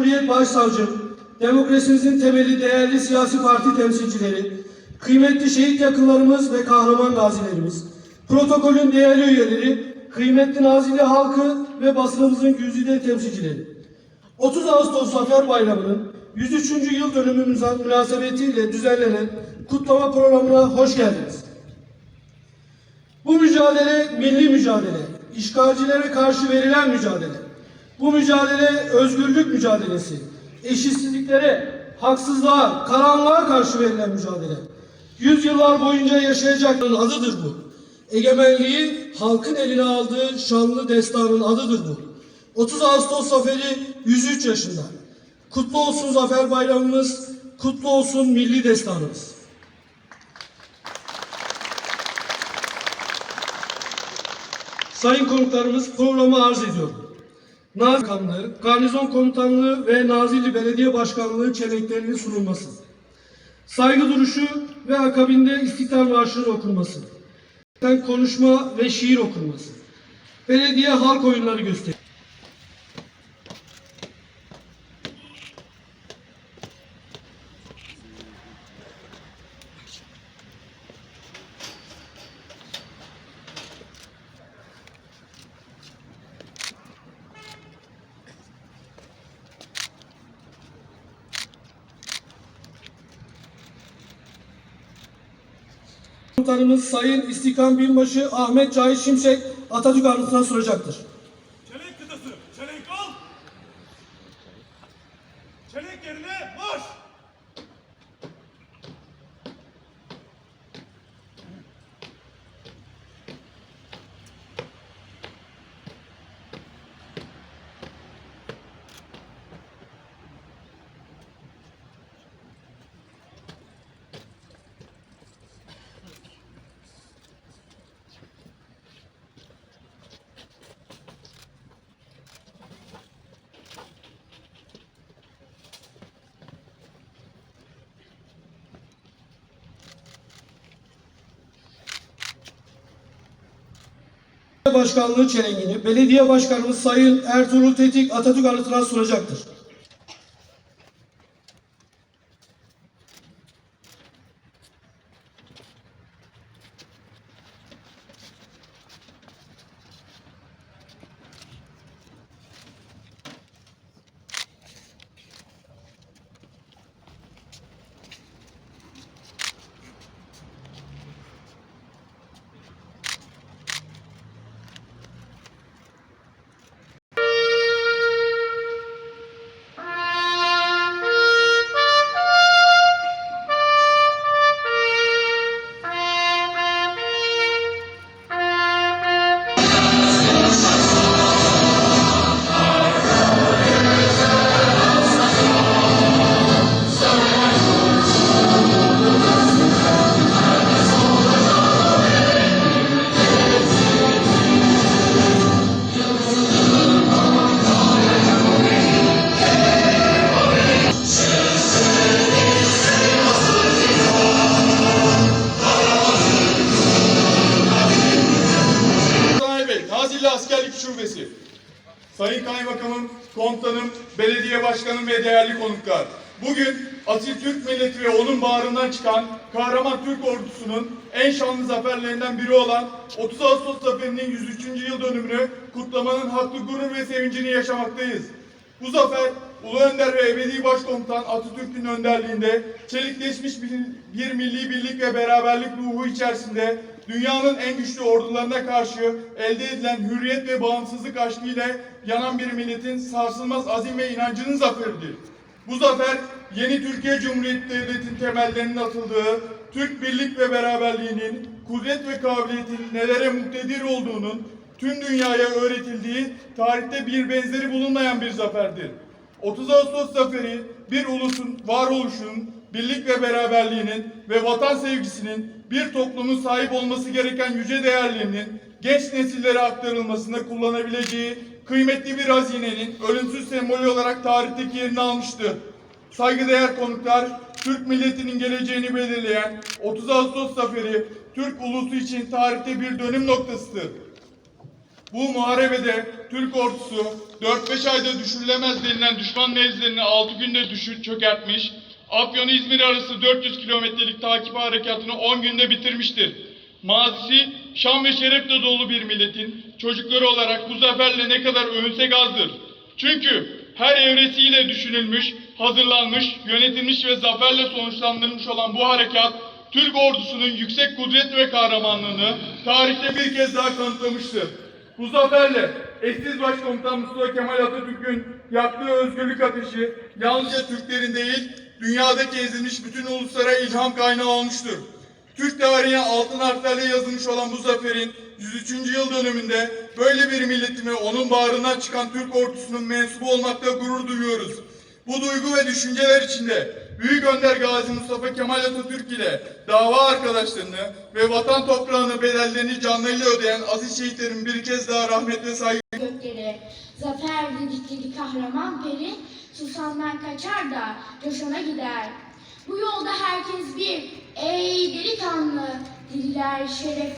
Cumhuriyet Başsavcım, demokrasimizin temeli değerli siyasi parti temsilcileri, kıymetli şehit yakınlarımız ve kahraman gazilerimiz, protokolün değerli üyeleri, kıymetli Nazilli halkı ve basınımızın güzide temsilcileri. 30 Ağustos Zafer Bayramı'nın 103. yıl dönümü müza- münasebetiyle düzenlenen kutlama programına hoş geldiniz. Bu mücadele milli mücadele, işgalcilere karşı verilen mücadele. Bu mücadele özgürlük mücadelesi, eşitsizliklere, haksızlığa, karanlığa karşı verilen mücadele. Yüzyıllar boyunca yaşayacakların adıdır bu. Egemenliği halkın eline aldığı şanlı destanın adıdır bu. 30 Ağustos zaferi 103 yaşında. Kutlu olsun Zafer Bayramımız, kutlu olsun milli destanımız. Sayın konuklarımız programı arz ediyorum. Nazilli Bakanlığı, Garnizon Komutanlığı ve Nazilli Belediye Başkanlığı çeleklerinin sunulması. Saygı duruşu ve akabinde İstiklal Marşı'nın okunması. Konuşma ve şiir okunması. Belediye halk oyunları gösteri. Komutanımız Sayın İstiklal Binbaşı Ahmet Cahit Şimşek Atatürk anıtına sunacaktır. Çelenk kıtası, çelenk al. Çelenk yerine marş. Başkanlığı çelengini Belediye Başkanımız Sayın Ertuğrul Tetik Atatürk anıtına sunacaktır. Şubesi. Sayın Kaymakamım, Komutanım, Belediye Başkanım ve değerli konuklar. Bugün asil Türk milleti ve onun bağrından çıkan kahraman Türk ordusunun en şanlı zaferlerinden biri olan 30 Ağustos Zaferi'nin 103. yıl dönümünü kutlamanın haklı gurur ve sevincini yaşamaktayız. Bu zafer Ulu Önder ve Ebedi Başkomutan Atatürk'ün önderliğinde çelikleşmiş bir, bir milli birlik ve beraberlik ruhu içerisinde dünyanın en güçlü ordularına karşı elde edilen hürriyet ve bağımsızlık aşkı ile yanan bir milletin sarsılmaz azim ve inancının zaferidir. Bu zafer yeni Türkiye Cumhuriyeti Devleti'nin temellerinin atıldığı Türk birlik ve beraberliğinin kudret ve kabiliyetin nelere muktedir olduğunun tüm dünyaya öğretildiği tarihte bir benzeri bulunmayan bir zaferdir. 30 Ağustos zaferi bir ulusun varoluşunun, birlik ve beraberliğinin ve vatan sevgisinin bir toplumun sahip olması gereken yüce değerlerinin genç nesillere aktarılmasında kullanabileceği kıymetli bir hazinenin ölümsüz sembolü olarak tarihteki yerini almıştır. Saygıdeğer konuklar, Türk milletinin geleceğini belirleyen 30 Ağustos zaferi Türk ulusu için tarihte bir dönüm noktasıdır. Bu muharebede Türk ordusu 4-5 ayda düşürülemez denilen düşman mevzilerini 6 günde düşür çökertmiş, Afyon-İzmir arası 400 kilometrelik takip harekatını 10 günde bitirmiştir. Mazisi şan ve şerefle dolu bir milletin çocukları olarak bu zaferle ne kadar övünsek azdır. Çünkü her evresiyle düşünülmüş, hazırlanmış, yönetilmiş ve zaferle sonuçlandırılmış olan bu harekat Türk ordusunun yüksek kudret ve kahramanlığını tarihte bir kez daha kanıtlamıştır. Bu zaferle eşsiz başkomutan Mustafa Kemal Atatürk'ün yaktığı özgürlük ateşi yalnızca Türklerin değil, dünyadaki ezilmiş bütün uluslara ilham kaynağı olmuştur. Türk tarihine altın harflerle yazılmış olan bu zaferin 103. yıl dönümünde böyle bir milletime onun bağrından çıkan Türk ordusunun mensubu olmakta gurur duyuyoruz. Bu duygu ve düşünceler içinde Büyük Önder Gazi Mustafa Kemal Atatürk ile dava arkadaşlarını ve vatan toprağını bedellerini canlarıyla ödeyen aziz şehitlerin bir kez daha rahmetle saygı gökleri. Zafer dedikleri kahraman peri, susandan kaçar da coşana gider. Bu yolda herkes bir, ey delikanlı, diriler şeref